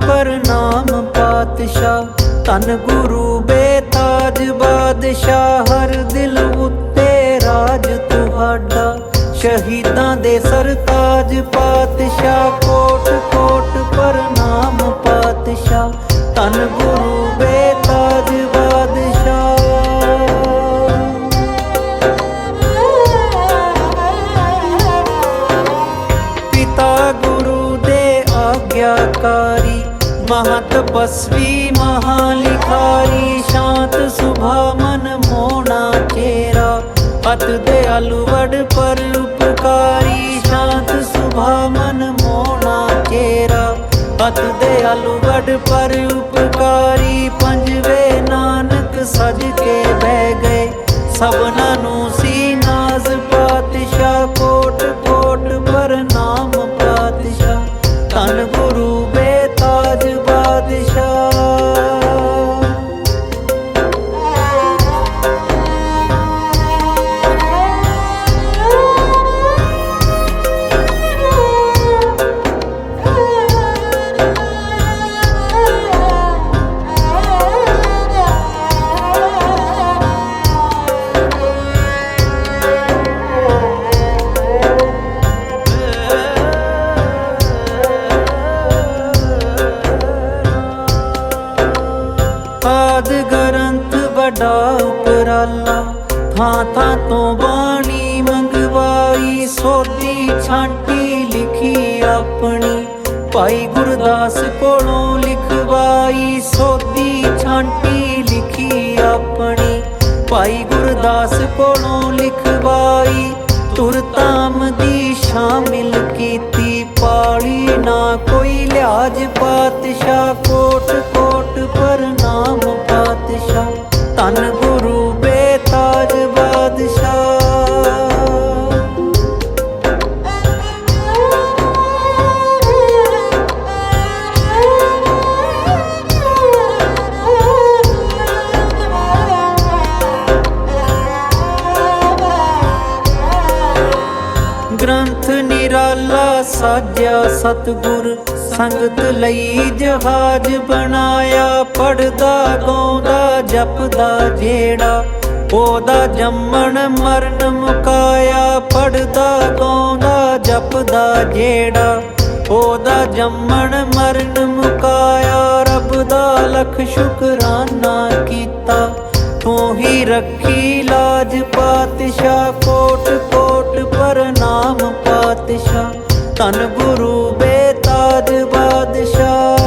ਪ੍ਰਣਾਮ ਪਾਤਸ਼ਾਹ ਤਨ ਗੁਰੂ ਬੇਤਾਜ ਬਾਦਸ਼ਾਹ, ਹਰ ਦਿਲ ਉੱਤੇ ਰਾਜ ਤੁਹਾਡਾ। ਸ਼ਹੀਦਾਂ ਦੇ ਸਰਤਾਜ ਪਾਤਸ਼ਾਹ, ਕੋਟ ਕੋਟ ਪ੍ਰਣਾਮ ਪਾਤਸ਼ਾਹ ਤਨ ਗੁਰੂ ਬੇਤਾਜ ਬਾਦਸ਼ਾਹ। ਪਿਤਾ ਗੁਰੂ ਦੇ ਆਗਿਆਕਾਰੀ ਮਹਤ ਬਸਵੀ ਮਹਾਲਿਖਾਰੀ ਸ਼ਾਂਤ ਸੁਭਾ ਮਨ ਮੋਣਾ ਚੇਰਾ ਅਤ ਦਿਆਲੂ ਵਡ ਪਰ ਉਪਕਾਰੀ ਸ਼ਾਂਤ ਸੁਭਾ ਮਨ ਮੋਣਾ ਚੇਰਾ ਅਤ ਦਿਆਲੂ ਵਡ ਪਰ ਉਪਕਾਰੀ ਪੰਜਵੇ ਨਾਨਕ ਸਜ ਕੇ ਬਹਿ ਗਏ ਸਭਨਾਂ ਨੂੰ ਸੀ ਨਾਜ਼ ਪਾਤਸ਼ਾਹ ਕੋਟ ਕੋਟ ਪਰ ਨਾਮ ਪਾਤਸ਼ਾਹ ਧੰਨ ਗੁਰੂ ਗ੍ਰੰਥ ਉਪਰਾਲਾ। ਥਾਂ ਥਾਂ ਤੋਂ ਬਾਣੀ ਮੰਗਵਾਈ, ਸੋਧੀ, ਛਾਂਟੀ ਲਿਖੀ ਆਪਣੀ। ਭਾਈ ਗੁਰਦਾਸ ਕੋਲੋਂ ਲਿਖਵਾਈ, ਸੋਧੀ, ਛਾਂਟੀ ਲਿਖੀ ਆਪਣੀ। ਭਾਈ ਗੁਰਦਾਸ ਕੋਲੋਂ ਲਿਖਵਾਈ ਤੁਰਤਾਮ ਗ੍ਰੰਥ ਨਿਰਾਲਾ ਸਾਜਿਆ ਸਤਗੁਰ, ਸੰਗਤ ਲਈ ਜਹਾਜ ਬਣਾਇਆ ਪੜਦਾ ਗਾਉਂਦਾ, ਜਪਦਾ ਜਿਹੜਾ, ਉਹਦਾ ਜੰਮਣ, ਮਰਨ, ਮੁਕਾਇਆ ਪੜਦਾ ਗਾਉਂਦਾ, ਜਪਦਾ ਜਿਹੜਾ, ਉਹਦਾ ਜੰਮਣ, ਮਰਨ, ਮੁਕਾਇਆ, ਰੱਬ ਦਾ ਲਖ ਸ਼ੁਕਰਾਨਾ ਕੀਤਾ, ਤੂੰ ਹੀ ਰੱਖੀ ਲਾਜ ਪਾਤਸ਼ਾਹ ਕੋਟ ਕੋਟ ਪ੍ਰਣਾਮ ਪਾਤਸ਼ਾਹ ਧੰਨ ਗੁਰੂ ਬੇਤਾਜ ਬਾਦਸ਼ਾਹ